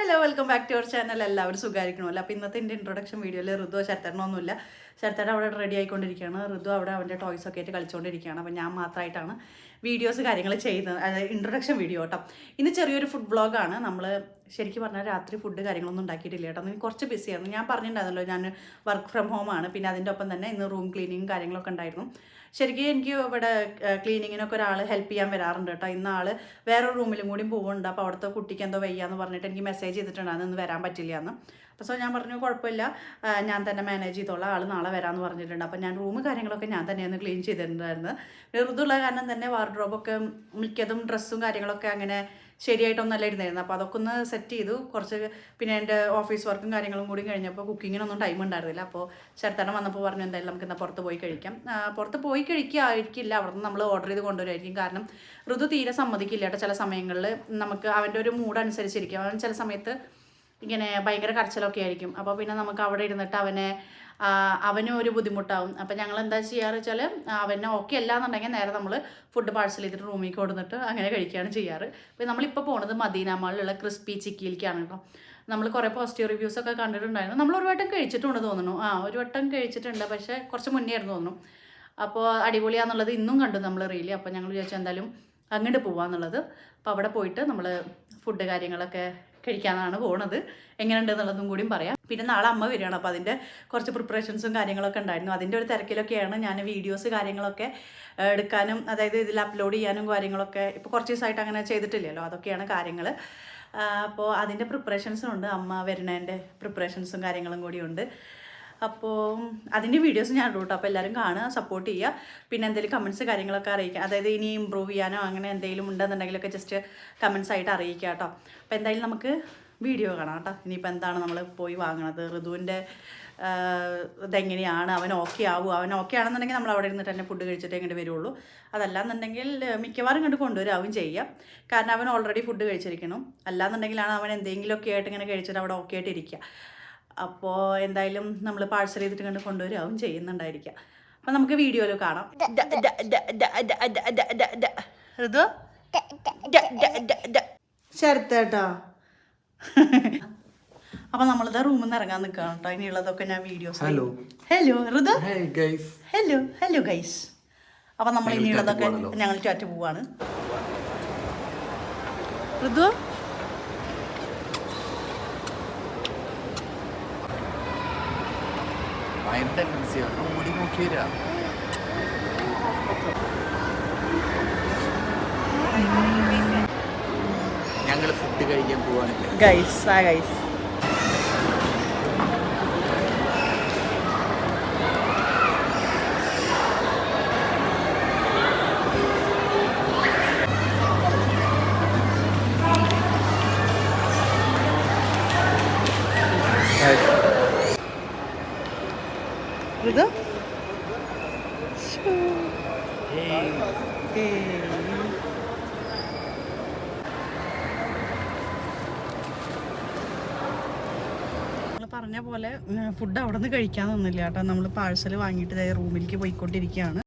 Hello welcome back to our channel എല്ലാവരും സുഖമായിരിക്കണമല്ലോ. അപ്പോൾ ഇന്നത്തെ എന്റെ ഇൻട്രൊഡക്ഷൻ വീഡിയോയിൽ ഋതു ശരത്തരണമൊന്നുമില്ല ശരത്തേട്ട അവിടെ റെഡി ആയിക്കൊണ്ടിരിക്കുകയാണ്. ഋതു അവിടെ അവന്റെ ടോയ്സ് ഒക്കെ ആയിട്ട് കളിച്ചുകൊണ്ടിരിക്കുകയാണ് അപ്പോൾ ഞാൻ മാത്രമായിട്ടാണ് വീഡിയോസ് കാര്യങ്ങൾ ചെയ്യുന്നത്. അതായത് ഇൻട്രൊഡക്ഷൻ വീഡിയോ കേട്ടോ. ഇന്ന് ചെറിയൊരു ഫുഡ് വ്ളോഗാണ് നമ്മൾ ശരിക്കും പറഞ്ഞാൽ രാത്രി ഫുഡ് കാര്യങ്ങളൊന്നും ഉണ്ടാക്കിയിട്ടില്ല കേട്ടോ. എനിക്ക് കുറച്ച് ബിസിയായിരുന്നു ഞാൻ പറഞ്ഞിട്ടുണ്ടായിരുന്നല്ലോ ഞാൻ വർക്ക് ഫ്രം ഹോം ആണ്. പിന്നെ അതിന്റെ ഒപ്പം തന്നെ ഇന്ന് റൂം ക്ലീനിങ്ങും കാര്യങ്ങളൊക്കെ ഉണ്ടായിരുന്നു. ശരിക്കും എനിക്ക് ഇവിടെ ക്ലീനിങ്ങിനൊക്കെ ഒരാൾ ഹെൽപ്പ് ചെയ്യാൻ വരാറുണ്ട് കേട്ടോ. ഇന്ന് ആൾ വേറൊരു റൂമിലും കൂടി പോകുന്നുണ്ട് അപ്പോൾ അവിടുത്തെ കുട്ടിക്ക് എന്തോ വയ്യാന്ന് പറഞ്ഞിട്ട് എനിക്ക് മെസ്സേജ് ചെയ്തിട്ടുണ്ടായിരുന്നു. ഇന്ന് വരാൻ പറ്റില്ല എന്ന്. അപ്പോൾ സോ ഞാൻ പറഞ്ഞു കുഴപ്പമില്ല. ഞാൻ തന്നെ മാനേജ് ചെയ്തോളാം. ആൾ നാളെ വരാമെന്ന് പറഞ്ഞിട്ടുണ്ട്. അപ്പോൾ ഞാൻ റൂം കാര്യങ്ങളൊക്കെ ഞാൻ തന്നെയാണ് ക്ലീൻ ചെയ്തിട്ടുണ്ടായിരുന്നു പിന്നെ ഋതുള്ള കാരണം തന്നെ വാർഡ്രോബൊക്കെ മിക്കതും ഡ്രസ്സും കാര്യങ്ങളൊക്കെ അങ്ങനെ ശരിയായിട്ടൊന്നല്ല ഇരുന്നായിരുന്നു അപ്പോൾ അതൊക്കെ ഒന്ന് സെറ്റ് ചെയ്തു. കുറച്ച് പിന്നെ എന്റെ ഓഫീസ് വർക്കും കാര്യങ്ങളും കൂടി കഴിഞ്ഞപ്പോൾ കുക്കിങ്ങിനൊന്നും ടൈം ഉണ്ടായിരുന്നില്ല. അപ്പോൾ ശരത്തണം വന്നപ്പോൾ പറഞ്ഞു എന്തായാലും നമുക്ക് എന്നാൽ പുറത്ത് പോയി കഴിക്കാം. പുറത്ത് പോയി കഴിക്കുകയായിരിക്കില്ല അവിടെ നിന്ന് നമ്മൾ ഓർഡർ ചെയ്ത് കൊണ്ടുവരുമായിരിക്കും. കാരണം ഋതു തീരെ സമ്മതിക്കില്ല കേട്ടോ ചില സമയങ്ങളിൽ. നമുക്ക് അവന്റെ ഒരു മൂഡ് അനുസരിച്ചിരിക്കും. അവൻ ചില സമയത്ത് ഇങ്ങനെ ഭയങ്കര കരച്ചിലൊക്കെ ആയിരിക്കും. അപ്പോൾ പിന്നെ നമുക്ക് അവിടെ ഇരുന്നിട്ട് അവനെ അവനും ഒരു ബുദ്ധിമുട്ടാവും. അപ്പോൾ ഞങ്ങൾ എന്താ ചെയ്യാറ് വെച്ചാൽ അവനെ ഓക്കെ അല്ല എന്നുണ്ടെങ്കിൽ നേരെ നമ്മൾ ഫുഡ് പാഴ്സൽ ചെയ്തിട്ട് റൂമിൽ കൊടുത്തിട്ട് അങ്ങനെ കഴിക്കുകയാണ് ചെയ്യാറ്. അപ്പോൾ നമ്മളിപ്പോൾ പോണത് മദീന മാളിലുള്ള ക്രിസ്പി ചിക്കിയിലേക്കാണ് കേട്ടോ. നമ്മൾ കുറേ പോസിറ്റീവ് റിവ്യൂസ് ഒക്കെ കണ്ടിട്ടുണ്ടായിരുന്നു. നമ്മൾ ഒരു വട്ടം കഴിച്ചിട്ടുണ്ട് തോന്നുന്നു. ആ ഒരു വട്ടം കഴിച്ചിട്ടുണ്ട്. പക്ഷേ കുറച്ച് മുന്നേ ആയിരുന്നു തോന്നുന്നു. അപ്പോൾ അടിപൊളിയാന്നുള്ളത് ഇന്നും കണ്ടു നമ്മൾ റീലി അപ്പോൾ ഞങ്ങൾ വിചാരിച്ചു എന്തായാലും അങ്ങോട്ട് പോവാന്നുള്ളത്. അപ്പോൾ അവിടെ പോയിട്ട് നമ്മൾ ഫുഡ് കാര്യങ്ങളൊക്കെ കഴിക്കാനാണ് പോണത്. എങ്ങനെയുണ്ട് എന്നുള്ളതും കൂടിയും പറയാം. പിന്നെ നാളെ അമ്മ വരികയാണ്. അപ്പോൾ അതിന്റെ കുറച്ച് പ്രിപ്പറേഷൻസും കാര്യങ്ങളൊക്കെ ഉണ്ടായിരുന്നു. അതിന്റെ ഒരു തിരക്കിലൊക്കെയാണ് ഞാൻ വീഡിയോസ് കാര്യങ്ങളൊക്കെ എടുക്കാനും അതായത് ഇതിൽ അപ്ലോഡ് ചെയ്യാനും കാര്യങ്ങളൊക്കെ ഇപ്പോൾ കുറച്ച് ദിവസമായിട്ട് അങ്ങനെ ചെയ്തിട്ടില്ലല്ലോ. അതൊക്കെയാണ് കാര്യങ്ങൾ. അപ്പോൾ അതിന്റെ പ്രിപ്പറേഷൻസും ഉണ്ട്. അമ്മ വരുന്നതിന്റെ പ്രിപ്പറേഷൻസും കാര്യങ്ങളും കൂടിയുണ്ട് അപ്പോൾ അതിന്റെ വീഡിയോസ് ഞാൻ ഇടും അപ്പോൾ എല്ലാവരും കാണുക സപ്പോർട്ട് ചെയ്യുക. പിന്നെ എന്തെങ്കിലും കമൻസ് കാര്യങ്ങളൊക്കെ അറിയിക്കുക. അതായത് ഇനി ഇമ്പ്രൂവ് ചെയ്യാനോ അങ്ങനെ എന്തെങ്കിലും ഉണ്ടെന്നുണ്ടെങ്കിലൊക്കെ ജസ്റ്റ് കമൻസ് ആയിട്ട് അറിയിക്കുക കേട്ടോ അപ്പോൾ എന്തായാലും നമുക്ക് വീഡിയോ കാണാം കേട്ടോ ഇനിയിപ്പോൾ എന്താണ് നമ്മൾ പോയി വാങ്ങണത്? ഋതുവിന്റെ ഇതെങ്ങനെയാണ് അവൻ ഓക്കെ ആവുമോ അവൻ ഓക്കെ ആണെന്നുണ്ടെങ്കിൽ നമ്മൾ അവിടെ ഇരുന്നിട്ട് തന്നെ ഫുഡ് കഴിച്ചിട്ട് ഇങ്ങോട്ട് വരുള്ളൂ. അതല്ലാന്നുണ്ടെങ്കിൽ മിക്കവാറും ഇങ്ങോട്ട് കൊണ്ടുവരാവും ചെയ്യാം. കാരണം അവൻ ഓൾറെഡി ഫുഡ് കഴിച്ചിരിക്കണം അല്ലാന്നുണ്ടെങ്കിലാണ് അവൻ എന്തെങ്കിലുമൊക്കെ ആയിട്ട് ഇങ്ങനെ കഴിച്ചിട്ട് അവിടെ ഓക്കെ ആയിട്ട് ഇരിക്കുക. അപ്പോൾ എന്തായാലും നമ്മൾ പാഴ്സൽ ചെയ്തിട്ട് കണ്ട് കൊണ്ടുവരാവും ചെയ്യുന്നുണ്ടായിരിക്കാം അപ്പൊ നമുക്ക് വീഡിയോയിൽ കാണാം ഋതു ശരത്ത് കേട്ടോ അപ്പൊ നമ്മളിത് റൂമിൽ നിന്ന് ഇറങ്ങാൻ നിൽക്കുകയാണ് കേട്ടോ ഇനിയുള്ളതൊക്കെ ഞാൻ videos hello hello Ritu hello hello guys അപ്പൊ നമ്മൾ ഇനിയുള്ളതൊക്കെ ഞങ്ങൾ ചാറ്റ് പോവാണ് ഋതു ഭയങ്കര ടെൻഡൻസിയാണ് മുടി നോക്കി വരാ ഞങ്ങൾ ഫുഡ് കഴിക്കാൻ പോവാണ്. ഗൈസ് ആ ഗൈസ് പറഞ്ഞ പോലെ ഫുഡ് അവിടെ നിന്ന് കഴിക്കാൻ തന്നില്ല കേട്ടോ. നമ്മൾ പാഴ്സൽ വാങ്ങിയിട്ട് റൂമിലേക്ക് പോയിക്കൊണ്ടിരിക്കുകയാണ്.